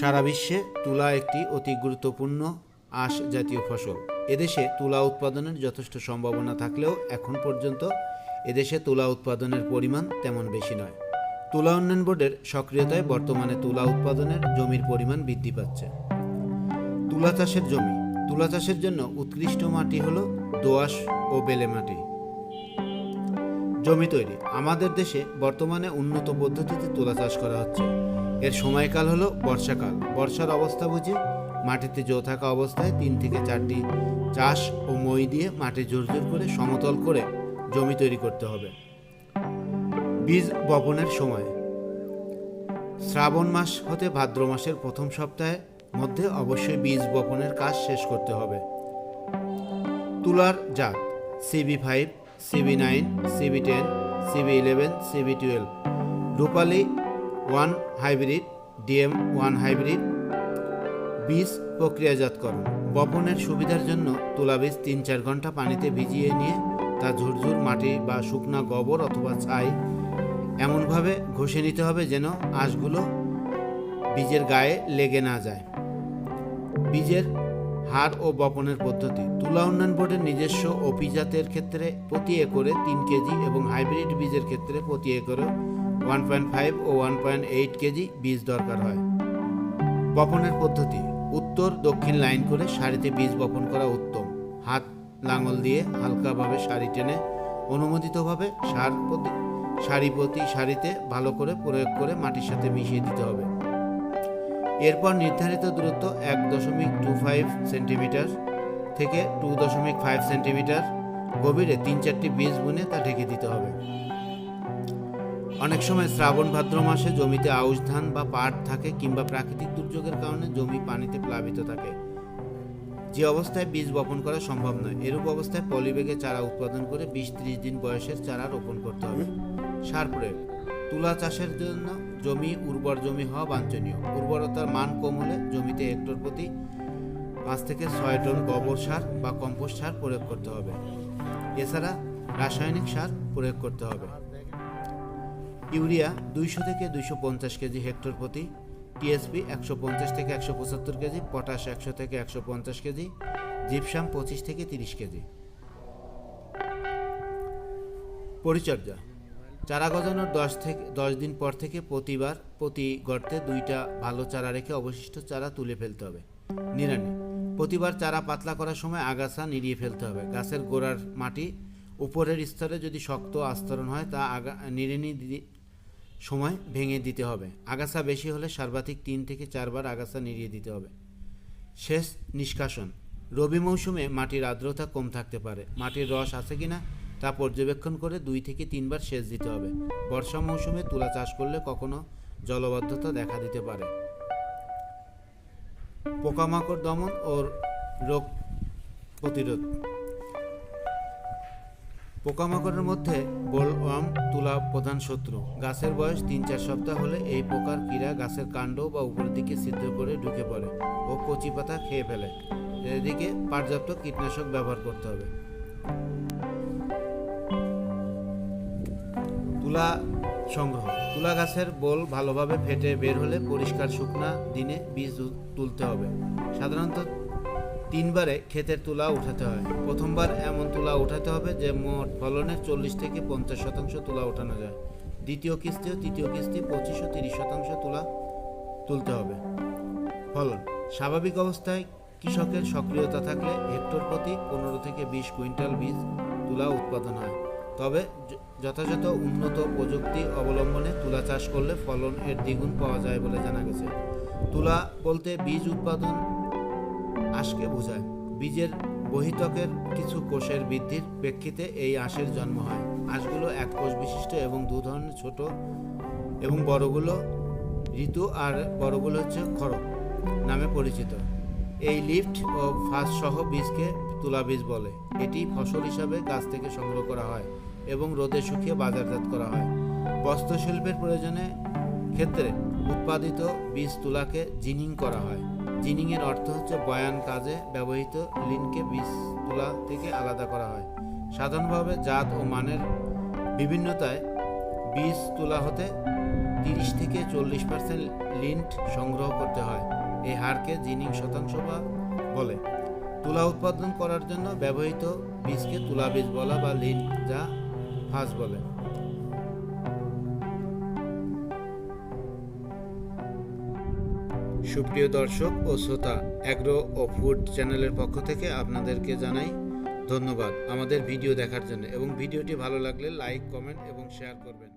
সারা বিশ্বে তুলা একটি অতি গুরুত্বপূর্ণ আঁশ জাতীয় ফসল। এদেশে তুলা উৎপাদনের যথেষ্ট সম্ভাবনা থাকলেও এখন পর্যন্ত এদেশে তুলা উৎপাদনের পরিমাণ তেমন বেশি নয়। তুলা উন্নয়ন বোর্ডের সক্রিয়তায় বর্তমানে তুলা উৎপাদনের জমির পরিমাণ বৃদ্ধি পাচ্ছে। তুলা চাষের জমি। তুলা চাষের জন্য উৎকৃষ্ট মাটি হল দোআঁশ ও বেলে মাটি। জমি তৈরি। আমাদের দেশে বর্তমানে উন্নত পদ্ধতিতে তুলা চাষ করা হচ্ছে। এর সময়কাল হলো বর্ষাকাল। বর্ষার অবস্থা বুঝে? মাটিতে জো থাকা অবস্থায় তিন থেকে চারটি চাষ ও মই দিয়ে মাটি জোর জোর করে সমতল করে জমি তৈরি করতে হবে। বীজ বপনের সময়। শ্রাবণ মাস হতে ভাদ্র মাসের প্রথম সপ্তাহে মধ্যে অবশ্যই বীজ বপনের কাজ শেষ করতে হবে। তুলার জাত। CB five, CB nine, CB ten, CB eleven, CB twelve. Rupali one hybrid, DM one hybrid. বীজ প্রক্রিয়াজাতকরণ। বপনের সুবিধার জন্য তুলা বীজ তিন চার ঘণ্টা পানিতে ভিজিয়ে নিয়ে তা ঝুরঝুর মাটি বা শুকনা গোবর অথবা ছাই এমনভাবে ঘষে নিতে হবে যেন আঁশগুলো বীজের গায়ে লেগে না যায়। বীজের হার ও বপনের পদ্ধতি। তুলা উন্নয়ন বোর্ডের নিজস্ব ওপি জাতের ক্ষেত্রে প্রতি একরে তিন কেজি এবং হাইব্রিড বীজের ক্ষেত্রে প্রতি একরে ওয়ান পয়েন্ট ফাইভ ও ওয়ান পয়েন্ট এইট কেজি বীজ দরকার হয়। বপনের পদ্ধতি, উত্তর দক্ষিণ লাইন করে সারিতে বীজ বপন করা উত্তম। হাত লাঙল দিয়ে হালকাভাবে সারি টেনে অনুমোদিতভাবে সার প্রতি, সারি প্রতি সারিতে ভালো করে প্রয়োগ করে মাটির সাথে মিশিয়ে দিতে হবে। এরপর নির্ধারিত দূরত্ব এক দশমিক টু ফাইভ সেন্টিমিটার থেকে টু দশমিক ফাইভ সেন্টিমিটার গভীরে তিন চারটি বীজ বুনে তা ঢেকে দিতে হবে। অনেক সময় শ্রাবণ ভাদ্র মাসে জমিতে আউশ ধান বা পাট থাকে কিংবা প্রাকৃতিক দুর্যোগের কারণে জমি পানিতে প্লাবিত থাকে। যে অবস্থায় বীজ বপন করা সম্ভব নয়, এরূপ অবস্থায় পলিবেগে চারা উৎপাদন করে বিশ ত্রিশ দিন বয়সের চারা রোপণ করতে হবে। সার প্রয়োগ। তুলা চাষের জন্য জমি উর্বর জমি হওয়া বাঞ্ছনীয়। উর্বরতার মান কম হলে জমিতে হেক্টর প্রতি পাঁচ থেকে ছয় টন গোবর সার বা কম্পোস্ট সার প্রয়োগ করতে হবে। এছাড়া রাসায়নিক সার প্রয়োগ করতে হবে। ইউরিয়া দুইশো থেকে দুইশো পঞ্চাশ কেজি হেক্টর প্রতি, টিএসপি একশো পঞ্চাশ থেকে একশো পঁচাত্তর কেজি, পটাশ একশো থেকে একশো পঞ্চাশ কেজি, জিপসাম পঁচিশ থেকে তিরিশ কেজি। পরিচর্যা। চারা গজানোর দশ থেকে, দশ দিন পর থেকে প্রতিবার, প্রতি গর্তে দুইটা ভালো চারা রেখে অবশিষ্ট চারা তুলে ফেলতে হবে। নিরানি প্রতিবার চারা পাতলা করার সময় আগাছা নিড়িয়ে ফেলতে হবে। গাছের গোড়ার মাটি উপরের স্তরে যদি শক্ত আস্তরণ হয় তা আগা, নিড়ানি সময় ভেঙে দিতে হবে। আগাছা বেশি হলে সর্বাধিক তিন থেকে চারবার আগাছা নিড়িয়ে দিতে হবে। শেষ নিষ্কাশন। রবি মৌসুমে মাটির আর্দ্রতা কম থাকতে পারে। মাটির রস আছে কিনা তা পর্যবেক্ষণ করে দুই থেকে তিনবার সেচ দিতে হবে। বর্ষা মৌসুমে তুলা চাষ করলে কখনো জলবদ্ধতা দেখা দিতে পারে। পোকামাকড় দমন ও রোগ প্রতিরোধ। পোকামাকড়ের মধ্যে বোলওয়ার্ম তুলা প্রধান শত্রু। গাছের বয়স তিন চার সপ্তাহ হলে এই পোকার কীড়া গাছের কাণ্ড বা উপরের দিকে ছিদ্র করে ঢুকে পড়ে ও কচি পাতা খেয়ে ফেলে। এদিকে পর্যাপ্ত কীটনাশক ব্যবহার করতে হবে। তুলা সংগ্রহ। তুলা গাছের বোল ভালোভাবে ফেটে বের হলে পরিষ্কার শুকনা দিনে বীজ তুলতে হবে। সাধারণত তিনবারে ক্ষেতের তুলা উঠাতে হয়। প্রথমবার এমন তুলা উঠাতে হবে যে মোট ফলনের চল্লিশ থেকে পঞ্চাশ শতাংশ তুলা ওঠানো যায়। দ্বিতীয় কিস্তি ও তৃতীয় কিস্তি, পঁচিশ ও তিরিশ শতাংশ তুলা তুলতে হবে। ফলন। স্বাভাবিক অবস্থায় কৃষকের সক্রিয়তা থাকলে হেক্টর প্রতি পনেরো থেকে বিশ কুইন্টাল বীজ তুলা উৎপাদন হয়। তবে যথাযথ উন্নত প্রযুক্তি অবলম্বনে তুলা চাষ করলে ফলন এর দ্বিগুণ পাওয়া যায় বলে জানা গেছে। তুলা বলতে বীজ উৎপাদন আঁশকে বোঝায়। বীজের বহিতকের কিছু কোষের বৃদ্ধির প্রেক্ষিতে এই আঁশের জন্ম হয়। আঁশগুলো এক কোষ বিশিষ্ট এবং দু ধরনের ছোট এবং বড়গুলো ঋতু আর বড়গুলো হচ্ছে খড়ক নামে পরিচিত। এই লিফট ও ফাঁস সহ বীজকে তুলা বীজ বলে। এটি ফসল হিসাবে গাছ থেকে সংগ্রহ করা হয় এবং রোদে শুকিয়ে বাজারজাত করা হয়। বস্ত্রশিল্পের প্রয়োজনে ক্ষেত্রে উৎপাদিত বীজ তুলাকে জিনিং করা হয়। জিনিং এর অর্থ হচ্ছে বয়ান কাজে ব্যবহৃত লিনকে বীজ তুলা থেকে আলাদা করা হয়। সাধারণভাবে জাত ও মানের বিভিন্নতায় বীজ তুলা হতে তিরিশ থেকে চল্লিশ পার্সেন্ট লিন্ট সংগ্রহ করতে হয়। এই হারকে জিনিং শতাংশ বা বলে। তুলা উৎপাদন করার জন্য ব্যবহৃত বীজকে তুলা বীজ বলা বা লিন্ট যা ফাজ বলে। সুপ্রিয় দর্শক ও শ্রোতা অ্যাগ্রো ও ফুড চ্যানেলের পক্ষ থেকে আপনাদেরকে জানাই ধন্যবাদ আমাদের ভিডিও দেখার জন্য এবং ভিডিওটি ভালো লাগলে লাইক, কমেন্ট এবং শেয়ার করবেন।